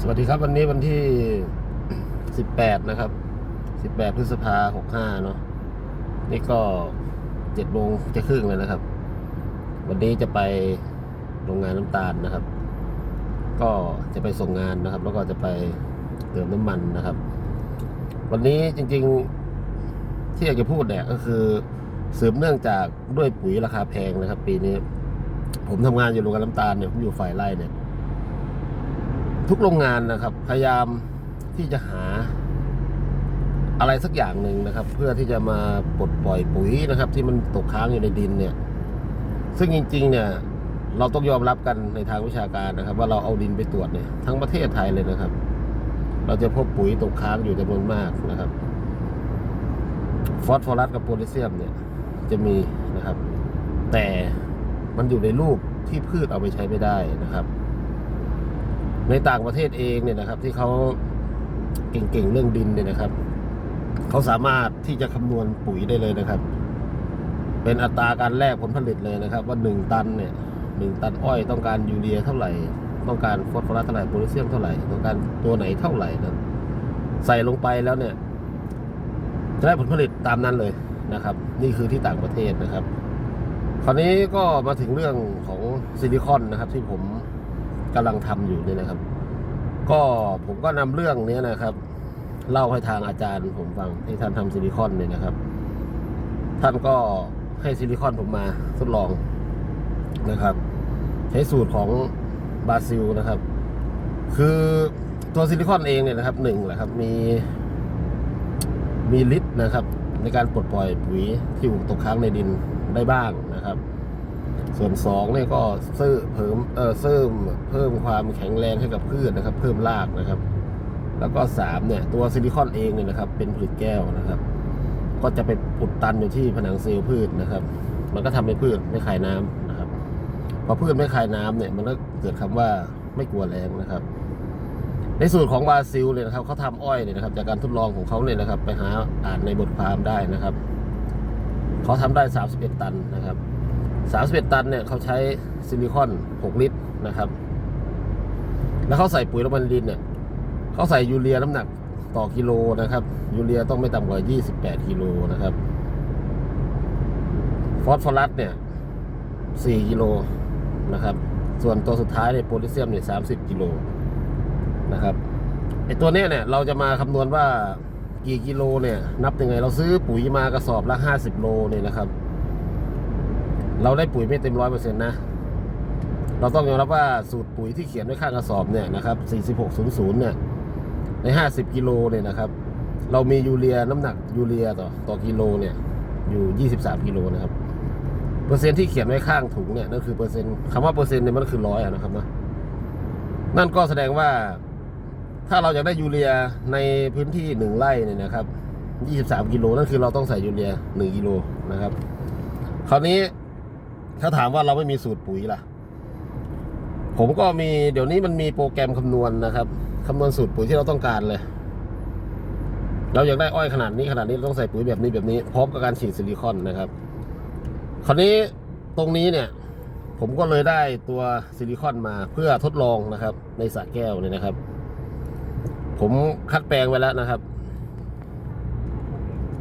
สวัสดีครับวันนี้วันที่ 18 นะครับ 18 พฤษภา65เนาะนี่ก็7โมงจะครึ่งเลยนะครับ วันนี้จะไปโรงงานน้ำตาลนะครับ ก็จะไปส่งงานนะครับ แล้วก็จะไปเติมน้ำมันนะครับ วันนี้จริงๆที่อยากจะพูดเนี่ยก็คือสืบเนื่องจากด้วยปุ๋ยราคาแพงนะครับ ปีนี้ ผมทำงานอยู่โรงงานน้ำตาลเนี่ยผมอยู่ฝ่ายไร่เนี่ย ทุกโรงงานนะครับ พยายามที่จะหาอะไรสักอย่างหนึ่งนะครับ เพื่อที่จะมาปลดปล่อยปุ๋ยนะครับ ที่มันตกค้างอยู่ในดินเนี่ย ซึ่งจริง ๆ เนี่ย เราต้องยอมรับกันในทางวิชาการนะครับ ว่าเราเอาดินไปตรวจเนี่ยทั้งประเทศไทยเลยนะครับ เราจะพบปุ๋ยตกค้างอยู่จำนวนมากนะครับฟอสฟอรัสกับโพแทสเซียมเนี่ย จะมีนะครับ แต่มันอยู่ในรูปที่พืชเอาไปใช้ไม่ได้นะครับ ในต่างประเทศเองเนี่ยนะครับ ที่เขาเก่งๆเรื่องดินเนี่ยนะครับเขาสามารถที่จะคำนวณปุ๋ยได้เลยนะครับ เป็นอัตราการแลกผลผลิตเลยนะครับ ว่าหนึ่งตันเนี่ยหนึ่งตันอ้อยต้องการยูเรียเท่าไหร่ ต้องการฟอสฟอรัสเท่าไหร่โพแทสเซียมเท่าไหร่ต้องการตัวไหนเท่าไหร่นะใส่ลงไปแล้วเนี่ยจะได้ผลผลิตตามนั้นเลยนะครับ นี่คือที่ต่างประเทศนะครับ คราวนี้ก็มาถึงเรื่องของซิลิคอนนะครับ ที่ผม กำลังทำอยู่เนี่ยนะครับ ก็ผมก็นำเรื่องเนี้นะครับ เล่าให้ทางอาจารย์ ผมฟังที่ท่านทำซิลิคอนเนี่ยนะครับ ท่านก็ให้ซิลิคอนผมมาทดลองนะครับ ใช้สูตรของบราซิลนะครับ คือตัวซิลิคอนเองเนี่ยนะครับหนึ่งแหละครับมีมีฤทธิ์นะครับ ในการปลดปล่อยปุ๋ยที่ตกค้างในดินได้บ้างนะครับ ส่วนสองเนี่ยก็เสริมเพิ่มเออเสริมเพิ่มความแข็งแรงให้กับพืชนะครับ เพิ่มรากนะครับ แล้วก็สามเนี่ยตัวซิลิคอนเองเนี่ยนะครับ เป็นผลึกแก้วนะครับ ก็จะไปอุดตันอยู่ที่ผนังเซลล์พืชนะครับ มันก็ทำให้พืชไม่คายน้ำนะครับพอพืชไม่คายน้ำเนี่ยมันก็เกิดคำว่าไม่กลัวแรงนะครับ ในสูตรของบราซิลเนี่ยนะครับเขาทำอ้อยเนี่ยนะครับ จากการทดลองของเขาเนี่ยนะครับ ไปหาอ่านในบทความได้นะครับเขาทำได้ 31 ตันนะครับ 31 ตันเนี่ยเขาใช้ซิลิคอน 6 ลิตรนะครับ แล้วเขาใส่ปุ๋ยลงไปในดินเนี่ยเขาใส่ยูเรียน้ำหนักต่อกิโลนะครับ ยูเรียต้องไม่ต่ำกว่า 28 กิโลนะครับ ฟอสฟอรัสเนี่ย 4 กิโลนะครับ ส่วนตัวสุดท้ายเนี่ยโพแทสเซียมเนี่ย 30 กิโลนะครับไอตัวเนี้ยเนี่ยเราจะมาคำนวณว่ากี่กิโลเนี่ย นับยังไงเราซื้อปุ๋ยมากระสอบละห้าสิบโลเนี่ยนะครับ เราได้ปุ๋ยไม่เต็มร้อยเปอร์เซ็นต์นะ เราต้องยอมรับว่าสูตรปุ๋ยที่เขียนไว้ข้างกระสอบเนี่ยนะครับสี่สิบหกศูนย์ศูนย์เนี่ย ในห้าสิบกิโลเนี่ยนะครับ เรามียูเรียน้ำหนักยูเรียต่อต่อกิโลเนี่ย อยู่ยี่สิบสามกิโลนะครับ เปอร์เซ็นต์ที่เขียนไว้ข้างถุงเนี่ยนั่นคือเปอร์เซ็นต์คำว่าเปอร์เซ็นต์เนี่ยมันคือร้อยนะครับนะนั่นก็แสดงว่าถ้าเราอยากได้ยูเรียในพื้นที่หนึ่งไร่เนี่ยนะครับ 23 กิโลนั่นคือเราต้องใส่ยูเรีย 1 กิโลนะครับ คราวนี้ ถ้าถามว่าเราไม่มีสูตรปุ๋ยล่ะ ผมก็มีเดี๋ยวนี้มันมีโปรแกรมคำนวณนะครับคำนวณสูตรปุ๋ยที่เราต้องการเลย เราอยากได้อ้อยขนาดนี้ขนาดนี้ต้องใส่ปุ๋ยแบบนี้แบบนี้ พร้อมกับการฉีดซิลิคอนนะครับ คราวนี้ตรงนี้เนี่ย ผมก็เลยได้ตัวซิลิคอนมาเพื่อทดลองนะครับ ในสระแก้วเนี่ยนะครับ ผมคัดแปลงไว้แล้วนะครับ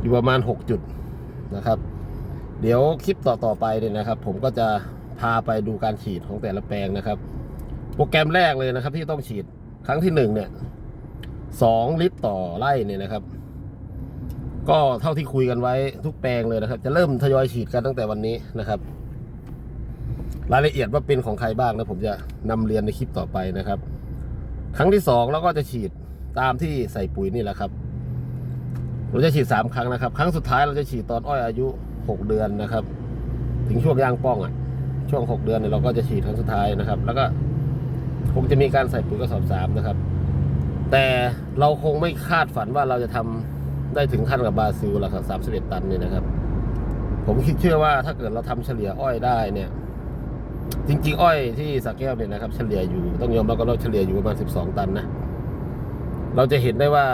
อยู่ประมาณหกจุดนะครับ เดี๋ยวคลิปต่อๆไปเนี่ยนะครับ ผมก็จะพาไปดูการฉีดของแต่ละแปลงนะครับ โปรแกรมแรกเลยนะครับ ที่ต้องฉีดครั้งที่หนึ่งเนี่ยสองลิตรต่อไร่เนี่ยนะครับ ก็เท่าที่คุยกันไว้ทุกแปลงเลยนะครับ จะเริ่มทยอยฉีดกันตั้งแต่วันนี้นะครับ รายละเอียดว่าเป็นของใครบ้างนะผมจะนำเรียนในคลิปต่อไปนะครับ ครั้งที่สองเราก็จะฉีดตามที่ใส่ปุ๋ยนี่แหละครับ เราจะฉีดสามครั้งนะครับ ครั้งสุดท้ายเราจะฉีดตอนอ้อยอายุ หกเดือนนะครับ ถึงช่วงย่างป้องอะ ช่วงหกเดือนเนี่ยเราก็จะฉีดครั้งสุดท้ายนะครับ แล้วก็คงจะมีการใส่ปุ๋ยกระสอบสามนะครับ แต่เราคงไม่คาดฝันว่าเราจะทำได้ถึงขั้นกับบราซิลละครับสามสิบเอ็ดตันเนี่ยนะครับ ผมคิดเชื่อว่าถ้าเกิดเราทำเฉลี่ยอ้อยได้เนี่ย จริงๆ อ้อยที่สักแก้วเนี่ยนะครับ เฉลี่ยอยู่ต้องยอมรับก็เราเฉลี่ยอยู่ประมาณ12ตันนะ เราจะเห็นได้ว่า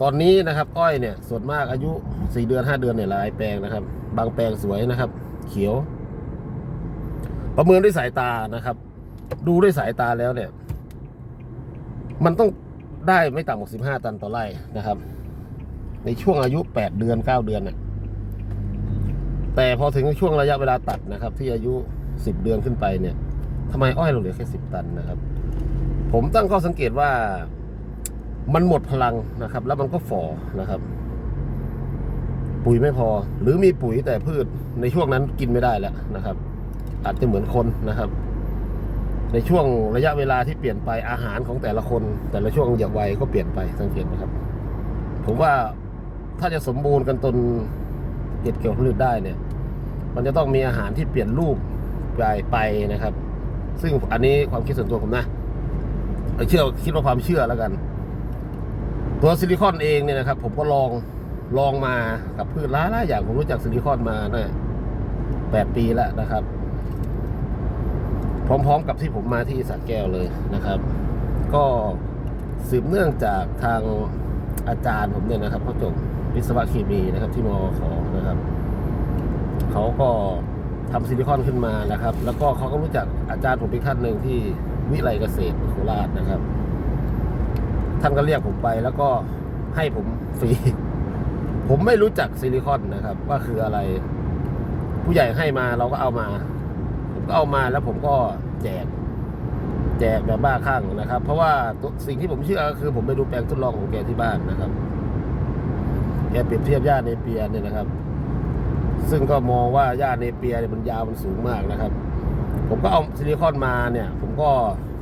ตอนนี้นะครับ อ้อยเนี่ยส่วนมากอายุ4เดือน5เดือนเนี่ยหลายแปลงนะครับ บางแปลงสวยนะครับ เขียว ประเมินด้วยสายตานะครับ ดูด้วยสายตาแล้วเนี่ย มันต้องได้ไม่ต่ำกว่าสิบห้าตันต่อไร่นะครับ ในช่วงอายุแปดเดือนเก้าเดือนน่ะแต่พอถึงช่วงระยะเวลาตัดนะครับ ที่อายุสิบเดือนขึ้นไปเนี่ยทำไมอ้อยเราเหลือแค่สิบตันนะครับ ผมตั้งข้อสังเกตว่า มันหมดพลังนะครับ แล้วมันก็ฝ่อนะครับ ปุ๋ยไม่พอ หรือมีปุ๋ยแต่พืชในช่วงนั้นกินไม่ได้แล้วนะครับ อาจจะเหมือนคนนะครับ ในช่วงระยะเวลาที่เปลี่ยนไปอาหารของแต่ละคน แต่ละช่วงเหยียบวัยก็เปลี่ยนไปสังเกตนะครับ ผมว่าถ้าจะสมบูรณ์กันตนเก็บเกี่ยวผลิตได้เนี่ย มันจะต้องมีอาหารที่เปลี่ยนรูปไปไปนะครับ ซึ่งอันนี้ความคิดส่วนตัวผมนะเชื่อคิดว่าความเชื่อแล้วกัน ตัวซิลิคอนเองเนี่ยนะครับ ผมก็ลองลองมากับพืชหลายๆอย่างผมรู้จักซิลิคอนมาเนี่ยแปดปีแล้วนะครับ พร้อมๆกับที่ผมมาที่สระแก้วเลยนะครับ ก็สืบเนื่องจากทางอาจารย์ผมเนี่ยนะครับเขาจบวิศวะเคมีนะครับ ที่มอขอนะครับเขาก็ทำซิลิคอนขึ้นมานะครับ แล้วก็เขาก็รู้จักอาจารย์ผมอีกท่านหนึ่งที่วิไลเกษตรโคราชนะครับ ท่านก็เรียกผมไปแล้วก็ให้ผมฟรี ผมไม่รู้จักซิลิคอนนะครับ ว่าคืออะไร ผู้ใหญ่ให้มาเราก็เอามา ผมก็เอามาแล้วผมก็แจก แจกแบบบ้าคลั่งนะครับ เพราะว่าสิ่งที่ผมเชื่อก็คือ ผมไปดูแปลงทดลองของแกที่บ้านนะครับแกเปรียบเทียบหญ้าเนเปียเนี่ยนะครับ ซึ่งก็มองว่าหญ้าเนเปียเนี่ยมันยาวมันสูงมากนะครับ ผมก็เอาซิลิคอนมาเนี่ย ผมก็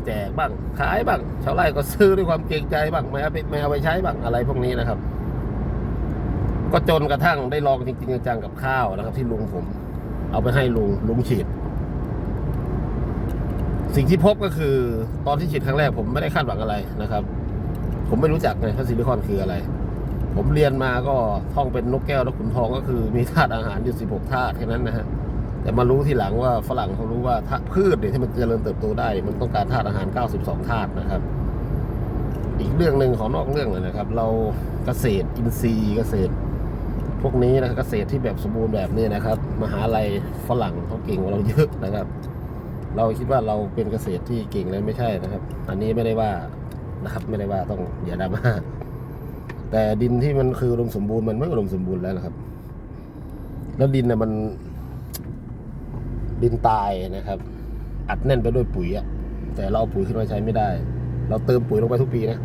แจกบ้างขายบ้างชาวไร่ก็ซื้อด้วยความเกรงใจบ้างไม่เอาไปไม่เอาไปใช้บ้างอะไรพวกนี้นะครับ ก็จนกระทั่งได้ลองจริงๆจังๆกับข้าวนะครับ ที่ลุงผม เอาไปให้ลุงลุงฉีด สิ่งที่พบก็คือ ตอนที่ฉีดครั้งแรกผมไม่ได้คาดหวังอะไรนะครับ ผมไม่รู้จักไงว่าซิลิคอนคืออะไร ผมเรียนมาก็ท่องเป็นนกแก้วนกขุนทองก็คือมีธาตุอาหารอยู่16ธาตุแค่นั้นนะฮะ แต่มารู้ทีหลังว่าฝรั่งเขารู้ว่าถ้าพืชเนี่ยที่มันเจริญเติบโตได้ มันต้องการธาตุอาหาร 92 ธาตุนะครับ อีกเรื่องหนึ่งของนอกเรื่องเลยนะครับ เราเกษตรอินทรีย์เกษตร พวกนี้นะครับเกษตรที่แบบสมบูรณ์แบบนี้นะครับ มหาลัยฝรั่งเขาเก่งกว่าเราเยอะนะครับ เราคิดว่าเราเป็นเกษตรที่เก่งเลยไม่ใช่นะครับ อันนี้ไม่ได้ว่านะครับไม่ได้ว่าต้องอย่าดราม่าแต่ดินที่มันคืออุดมสมบูรณ์มันไม่อุดมสมบูรณ์แล้วนะครับ แล้วดินเนี่ยมัน ดินตายนะครับ อัดแน่นไปด้วยปุ๋ยอะแต่เราปุ๋ยขึ้นมาใช้ไม่ได้ เราเติมปุ๋ยลงไปทุกปีนะ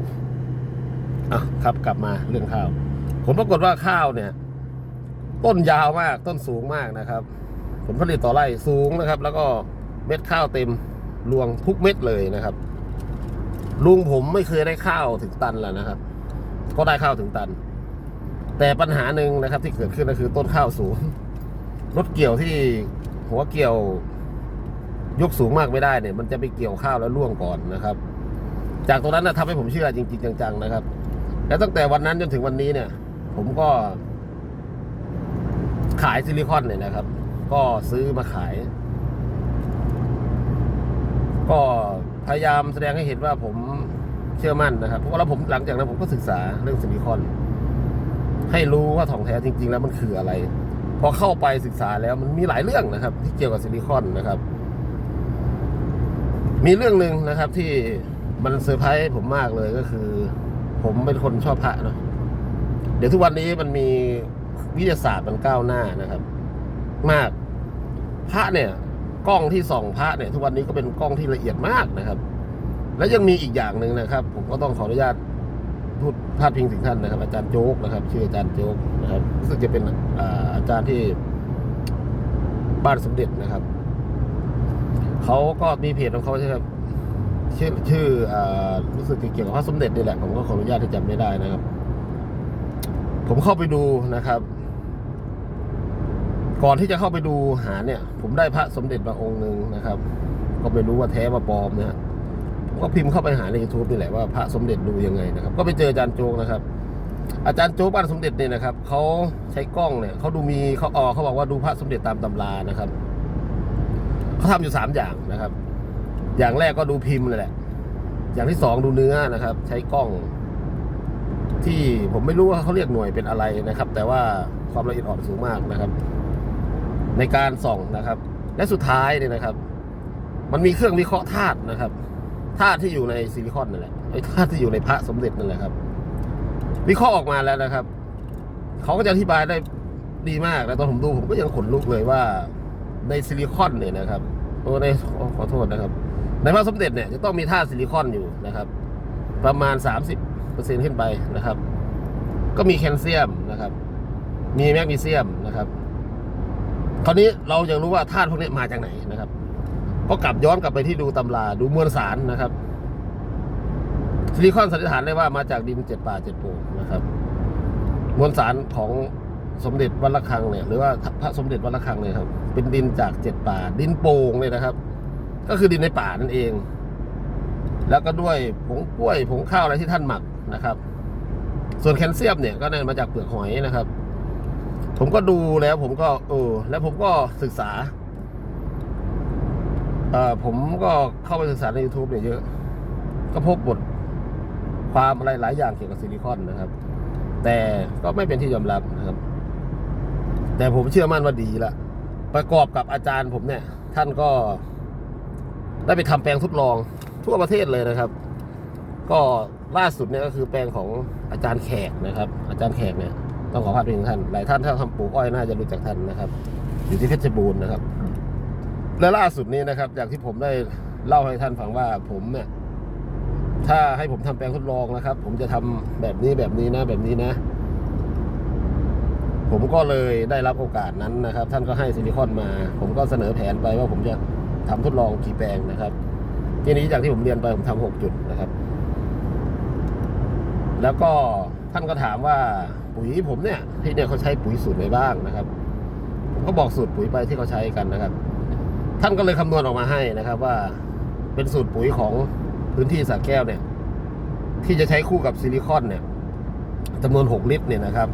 อะครับกลับมาเรื่องข้าวผลปรากฏว่าข้าวเนี่ย ต้นยาวมากต้นสูงมากนะครับ ผลผลิตต่อไร่สูงนะครับ แล้วก็เม็ดข้าวเต็มรวงทุกเม็ดเลยนะครับ ลุงผมไม่เคยได้ข้าวถึงตันแล้วนะครับก็ได้ข้าวถึงตัน แต่ปัญหาหนึ่งนะครับ ที่เกิดขึ้นก็คือต้นข้าวสูงรถเกี่ยวที่ หัวเกี่ยวยกสูงมากไม่ได้เนี่ย มันจะไปเกี่ยวข้าวแล้วร่วงก่อนนะครับ จากตรงนั้นนะทำให้ผมเชื่อจริง ๆ จังๆนะครับ แล้วตั้งแต่วันนั้นจนถึงวันนี้เนี่ย ผมก็ขายซิลิคอนเนี่ยนะครับ ก็ซื้อมาขาย ก็พยายามแสดงให้เห็นว่าผมเชื่อมั่นนะครับ เพราะว่าแล้วผมหลังจากนั้นผมก็ศึกษาเรื่องซิลิคอน ให้รู้ว่าถ่องแท้จริง ๆ แล้วมันคืออะไร พอเข้าไปศึกษาแล้วมันมีหลายเรื่องนะครับ ที่เกี่ยวกับซิลิคอนนะครับ มีเรื่องหนึ่งนะครับ ที่มันเซอร์ไพรส์ผมมากเลยก็คือ ผมเป็นคนชอบพระเนาะเดี๋ยวทุกวันนี้มันมีวิทยาศาสตร์มันก้าวหน้านะครับ มากพระเนี่ย กล้องที่ส่องพระเนี่ย ทุกวันนี้ก็เป็นกล้องที่ละเอียดมากนะครับ และยังมีอีกอย่างหนึ่งนะครับ ผมก็ต้องขออนุญาต พูดพาดพิงถึงท่านนะครับ อาจารย์โจ๊กนะครับ ชื่ออาจารย์โจ๊กนะครับรู้สึกจะเป็นอาอาจารย์ที่บ้านสมเด็จนะครับเขาก็มีเพจของเขาใช่ไหมครับชื่อชื่ออรู้สึกเกี่ยวกับพระสมเด็จนี่แหละผมก็ขออนุญาตที่จำไม่ได้นะครับ ผมเข้าไปดูนะครับ ก่อนที่จะเข้าไปดูหาเนี่ย ผมได้พระสมเด็จมาองค์หนึ่งนะครับ ก็ไม่รู้ว่าแท้มาปลอมเนะฮะผม ก็พิมพ์เข้าไปหาใน YouTube นี่แหละว่าพระสมเด็จดูยังไงนะครับ ก็ไปเจออาจารย์โจ๊กนะครับ อาจารย์โจ๊กบ้านสมเด็จเนี่ยนะครับเขาใช้กล้องเนี่ยเขาดูมีเขาออกเขาบอกว่าดูพระสมเด็จตามตำรานะครับเขาทำอยู่สามอย่างนะครับ อย่างแรกก็ดูพิมพ์เลยแหละ อย่างที่สองดูเนื้อนะครับ ใช้กล้อง ที่ผมไม่รู้ว่าเขาเรียกหน่วยเป็นอะไรนะครับ แต่ว่าความละเอียดอ่อนสูงมากนะครับ ในการส่องนะครับ และสุดท้ายเนี่ยนะครับ มันมีเครื่องวิเคราะห์ธาตุนะครับ ธาตุที่อยู่ในซิลิคอนนั่นแหละไอ้ธาตุที่อยู่ในพระสมเด็จนั่นแหละครับ วิเคราะห์ออกมาแล้วนะครับ เขาก็จะอธิบายได้ดีมากแล้วตอนผมดูผมก็ยังขนลุกเลยว่าในซิลิคอนเนี่ยนะครับโอ้ในขอขอโทษนะครับ ในพระสมเด็จเนี่ยจะต้องมีธาตุซิลิคอนอยู่นะครับ ประมาณ 30%ขึ้นไปนะครับ ก็มีแคลเซียมนะครับ มีแมกนีเซียมนะครับ คราวนี้เราอยากรู้ว่าธาตุพวกนี้มาจากไหนนะครับ ก็กลับย้อนกลับไปที่ดูตำราดูมวลสารนะครับซิลิคอนสันนิษฐานได้ว่ามาจากดินเจ็ดป่าเจ็ดโป่งนะครับ มวลสารของสมเด็จวัดระฆังเนี่ย หรือว่าพระสมเด็จวัดระฆังเนี่ยครับ เป็นดินจากเจ็ดป่า ดินโป่งเลยนะครับ ก็คือดินในป่านั่นเอง แล้วก็ด้วยผงกล้วยผงข้าวอะไรที่ท่านหมักนะครับ ส่วนแคลเซียมเนี่ยก็ได้มาจากเปลือกหอยนะครับ ผมก็ดูแล้วผมก็เออแล้วผมก็ศึกษา ผมก็เข้าไปศึกษาใน YouTube เนี่ยเยอะ ก็พบบทความอะไรหลายอย่างเกี่ยวกับซิลิคอนนะครับ แต่ก็ไม่เป็นที่ยอมรับนะครับ แต่ผมเชื่อมั่นว่าดีละประกอบกับอาจารย์ผมเนี่ย ท่านก็ได้ไปทำแปลงทดลองทั่วประเทศเลยนะครับ ก็ล่าสุดเนี่ยก็คือแปลงของอาจารย์แขกนะครับ อาจารย์แขกเนี่ยต้องขอพาดพิงท่านหลายท่านถ้าทำปลูกอ้อยน่าจะรู้จักท่านนะครับ อยู่ที่เพชรบูรณ์นะครับ และล่าสุดนี้นะครับ จากที่ผมได้เล่าให้ท่านฟังว่าผมเนี่ยถ้าให้ผมทำแปลงทดลองนะครับ ผมจะทำแบบนี้แบบนี้นะ แบบนี้นะ ผมก็เลยได้รับโอกาสนั้นนะครับ ท่านก็ให้ซิลิคอนมา ผมก็เสนอแผนไปว่าผมจะทำทดลองกี่แปลงนะครับ ทีนี้จากที่ผมเรียนไปผมทำหกจุดนะครับ แล้วก็ท่านก็ถามว่าปุ๋ยผมเนี่ยที่เนี่ยเขาใช้ปุ๋ยสูตรไหนบ้างนะครับ ผมก็บอกสูตรปุ๋ยไปที่เขาใช้กันนะครับ ท่านก็เลยคำนวณออกมาให้นะครับว่าเป็นสูตรปุ๋ยของพื้นที่สระแก้วเนี่ย ที่จะใช้คู่กับซิลิคอนเนี่ยจำนวน 6 ลิตรเนี่ยนะครับ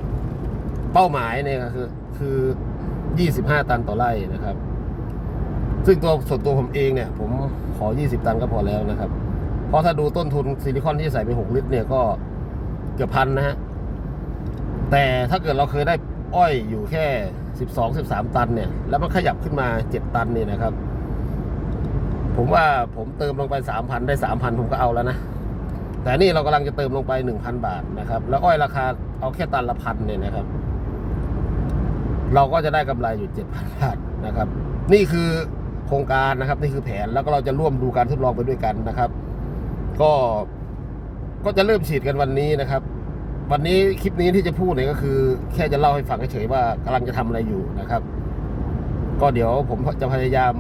เป้าหมายเนี่ยคือคือ 25 ตันต่อไร่นะครับ ซึ่งตัวส่วนตัวผมเองเนี่ย ผมขอ 20 ตันก็พอแล้วนะครับ เพราะถ้าดูต้นทุนซิลิคอนที่ใส่ไป 6 ลิตรเนี่ยก็เกือบพันนะฮะแต่ถ้าเกิดเราเคยได้ อ้อยอยู่แค่ 12 13 ตันเนี่ย แล้วมันขยับขึ้นมา 7 ตันเนี่ยนะครับ ผมว่าผมเติมลงไป 3,000 ได้ 3,000 ผมก็เอาแล้วนะ แต่นี่เรากำลังจะเติมลงไป 1,000 บาทนะครับ แล้วอ้อยราคาเอาแค่ตันละพันเนี่ยนะครับ เราก็จะได้กำไรอยู่ 7,000 บาทนะครับ นี่คือโครงการนะครับ นี่คือแผนแล้วก็เราจะร่วมดูการทดลองไปด้วยกันนะครับ ก็ก็จะเริ่มฉีดกันวันนี้นะครับ วันนี้คลิปนี้ที่จะพูดเนี่ยก็คือ แค่จะเล่าให้ฟังเฉยๆว่ากำลังจะทำอะไรอยู่นะครับ ก็เดี๋ยวผมจะพยายาม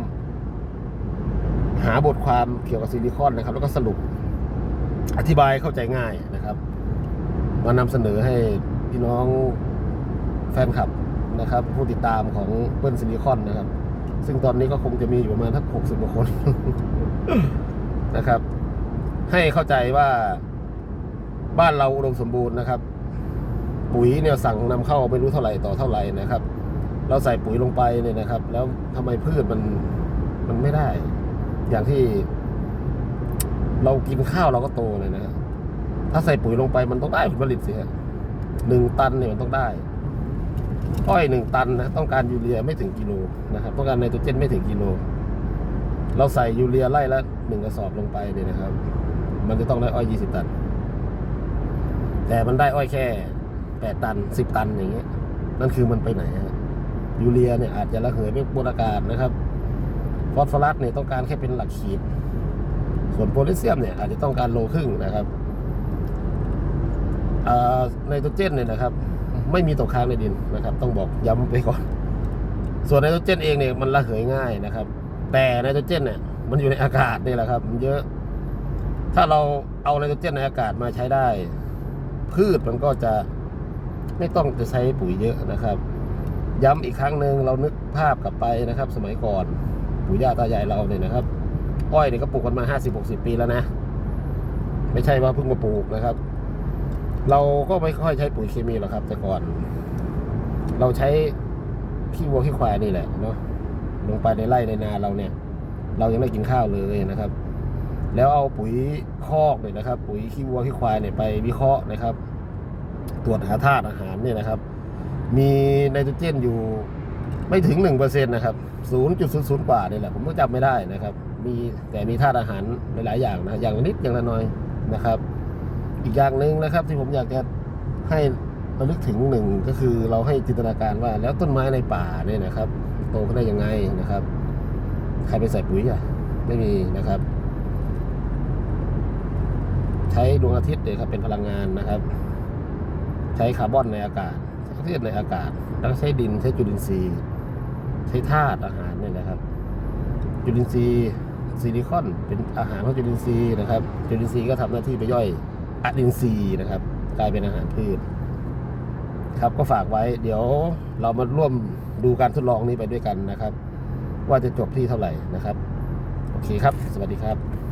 หาบทความเกี่ยวกับซิลิคอนนะครับ แล้วก็สรุป อธิบายเข้าใจง่ายนะครับมานำเสนอให้พี่น้องแฟนคลับนะครับ ผู้ติดตามของเปิ้ลซิลิคอนนะครับ ซึ่งตอนนี้ก็คงจะมีอยู่ประมาณทักหกสิบกว่าคนนะครับ ให้เข้าใจว่า บ้านเราอุดมสมบูรณ์นะครับ ปุ๋ยเนี่ยสั่งนำเข้าไม่รู้เท่าไหร่ต่อเท่าไหร่นะครับ เราใส่ปุ๋ยลงไปเนี่ยนะครับ แล้วทำไมพืชมันมันไม่ได้ อย่างที่ เรากินข้าวเราก็โตเลยนะถ้าใส่ปุ๋ยลงไปมันต้องได้ผลผลิตสิฮะหนึ่งตันเนี่ยมันต้องได้อ้อยหนึ่งตันนะต้องการยูเรียไม่ถึงกิโลนะครับต้องการไนโตรเจนไม่ถึงกิโล เราใส่ยูเรียไล่ละหนึ่งกระสอบลงไปเนี่ยนะครับ มันจะต้องได้อ้อยยี่สิบตัน แต่มันได้อ้อยแค่แปดตันสิบตันอย่างเงี้ยนั่นคือมันไปไหนยูเรียเนี่ยอาจจะระเหยไปบนอากาศนะครับฟอสฟอรัสเนี่ยต้องการแค่เป็นหลักขีด ส่วนโพแทสเซียมเนี่ยอาจจะต้องการโลครึ่งนะครับไนโตรเจนเนี่ยนะครับ ไม่มีตกค้างในดินนะครับ ต้องบอกย้ำไปก่อน ส่วนไนโตรเจนเองเนี่ยมันระเหยง่ายนะครับ แต่ไนโตรเจนเนี่ยมันอยู่ในอากาศนี่แหละครับ มันเยอะ ถ้าเราเอาไนโตรเจนในอากาศมาใช้ได้ พืชมันก็จะไม่ต้องจะใช้ปุ๋ยเยอะนะครับ ย้ำอีกครั้งหนึ่งเรานึกภาพกลับไปนะครับ สมัยก่อนปู่ย่าตายายเราเนี่ยนะครับ อ้อยเนี่ยก็ปลูกกันมาห้าสิบหกสิบปีแล้วนะ ไม่ใช่ว่าเพิ่งมาปลูกนะครับ เราก็ไม่ค่อยใช้ปุ๋ยเคมีหรอกครับ แต่ก่อน เราใช้ขี้วัวขี้ควายนี่แหละเนาะลงไปในไร่ในนาเราเนี่ย เรายังได้กินข้าวเลยนะครับ แล้วเอาปุ๋ยคอกเนี่ยนะครับ ปุ๋ยขี้วัวขี้ควายเนี่ยไปวิเคราะห์นะครับ ตรวจหาธาตุอาหารเนี่ยนะครับ มีไนโตรเจนอยู่ไม่ถึงหนึ่งเปอร์เซ็นต์นะครับศูนย์จุดศูนย์ศูนย์กว่าเนี่ยแหละผมก็จำไม่ได้นะครับ มีแต่มีธาตุอาหารหลายๆอย่างนะอย่างนิดอย่างละน้อยนะครับ อีกอย่างหนึ่งนะครับ ที่ผมอยากจะให้ระลึกถึงหนึ่งก็คือเราให้จินตนาการว่า แล้วต้นไม้ในป่าเนี่ยนะครับ โตขึ้นได้ยังไงนะครับ ใครไปใส่ปุ๋ยอะไม่มีนะครับ ใช้ดวงอาทิตย์เนี่ยครับเป็นพลังงานนะครับ ใช้คาร์บอนในอากาศใช้ออกซิเจนในอากาศ แล้วก็ใช้ดินใช้จุลินทรีย์ ใช้ธาตุอาหารเนี่ยนะครับ จุลินทรีย์ซิลิคอนเป็นอาหารของจุลินทรีย์นะครับ จุลินทรีย์ก็ทำหน้าที่ไปย่อยอะดินทรีย์นะครับ กลายเป็นอาหารพืชครับก็ฝากไว้เดี๋ยวเรามาร่วมดูการทดลองนี้ไปด้วยกันนะครับ ว่าจะจบที่เท่าไหร่นะครับ โอเคครับ สวัสดีครับ